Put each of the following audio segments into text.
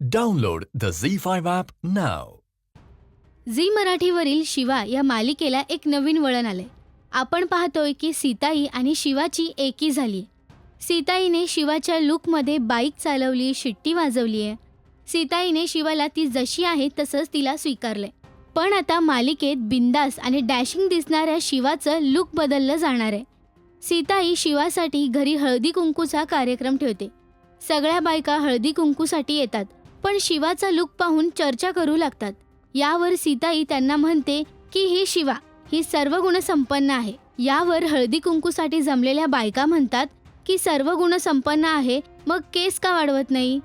Download the Zee five app नाव झी मराठीवरील शिवा या मालिकेला एक नवीन वळण आले आपण पाहतोय की सीताई आणि शिवाची एकी झाली सीताईने शिवाच्या लुकमध्ये बाईक चालवली शिट्टी वाजवली आहे सीताईने शिवाला ती जशी आहे तसंच तिला स्वीकारले पण आता मालिकेत बिंदास आणि डॅशिंग दिसणाऱ्या शिवाचं लुक बदललं जाणार आहे. सीताई शिवासाठी घरी हळदी कुंकूचा कार्यक्रम ठेवते. सगळ्या बायका हळदी कुंकूसाठी येतात. पण शिवाचा लुक पाहून चर्चा करू लागतात. यावर सीताई त्यांना म्हणते की ही शिवा ही सर्व गुणसंपन्न आहे. यावर हळदी कुंकूसाठी जमलेल्या बायका म्हणतात की सर्व गुणसंपन्न आहे मग केस का वाढवत नाही?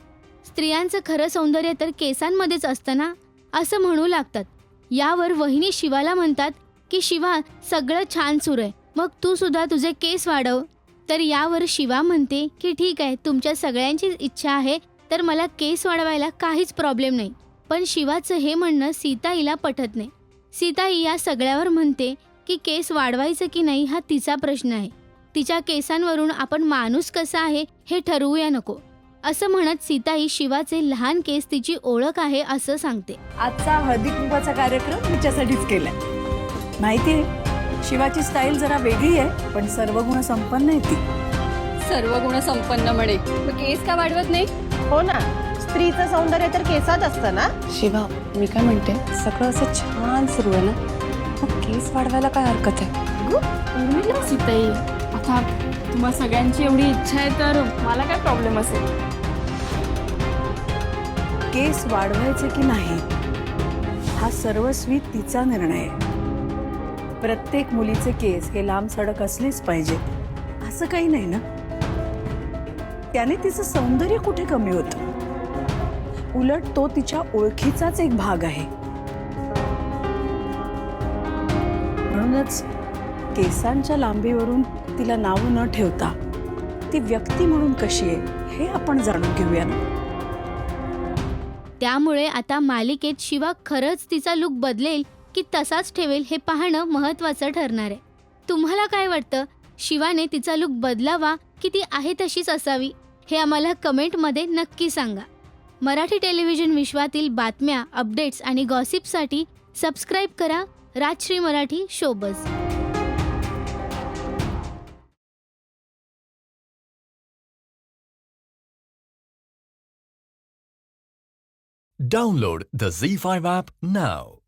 स्त्रियांचं खरं सौंदर्य तर केसांमध्येच असतं ना? असं म्हणू लागतात. यावर वहिनी शिवाला म्हणतात की शिवा सगळं छान सुरू आहे. मग तू सुद्धा तुझे केस वाढव. तर यावर शिवा म्हणते की ठीक आहे तुमच्या सगळ्यांचीच इच्छा आहे तर मला केस वाढवायला काहीच प्रॉब्लेम नाही. पण शिवाचं हे म्हणणं सीताईला पटत नाही. सीताई या सगळ्यावर म्हणते की केस वाढवायचं की नाही हा तिचा प्रश्न आहे. तिच्या केसांवरून आपण माणूस कसा आहे हे ठरवूया नको. असं म्हणत सीताई शिवाचे लहान केस तिची ओळख आहे असं सांगते. आजचा हळदी कुंकवाचा कार्यक्रम तिच्यासाठीच केलाय. माहितीये शिवाची स्टाईल जरा वेगळी आहे पण सर्व गुण संपन्न आहे ती. सर्व गुण संपन्न म्हणे. केस का वाढवत नाही? हो ना. स्त्रीचं सौंदर्य तर केसात असतं ना? शिवा मी काय म्हणते? सगळं असं छान सुरू आहे ना? मग केस वाढवायला काय हरकत आहे? सीताई आता तुम्हा सगळ्यांची एवढी इच्छा आहे तर मला काय प्रॉब्लेम असेल? केस वाढवायचे की नाही? हा सर्वस्वी तिचा निर्णय आहे. प्रत्येक मुलीचे केस हे लांब सडक असलेच पाहिजेत असं काही नाही ना? त्याने तिचं सौंदर्य कुठे कमी होतं? उलट तो तिच्या ओळखीचाच एक भाग आहे. म्हणूनच केसांच्या लांबीवरून तिला नाव न ठेवता ती व्यक्ती म्हणून कशी आहे हे आपण जाणून घेऊया त्यामुळे आता मालिकेत शिवा खरंच तिचा लुक बदलेल की तसाच ठेवेल हे पाहणं महत्त्वाचं ठरणार आहे. तुम्हाला काय वाटतं? शिवाने तिचा लुक बदलावा की ती आहे तशीच असावी? हे आम्हाला कमेंटमध्ये नक्की सांगा मराठी टेलिव्हिजन विश्वातील बातम्या अपडेट्स आणि गॉसिपसाठी सबस्क्राईब करा Rajshri Marathi showbiz Download the Z5 app now.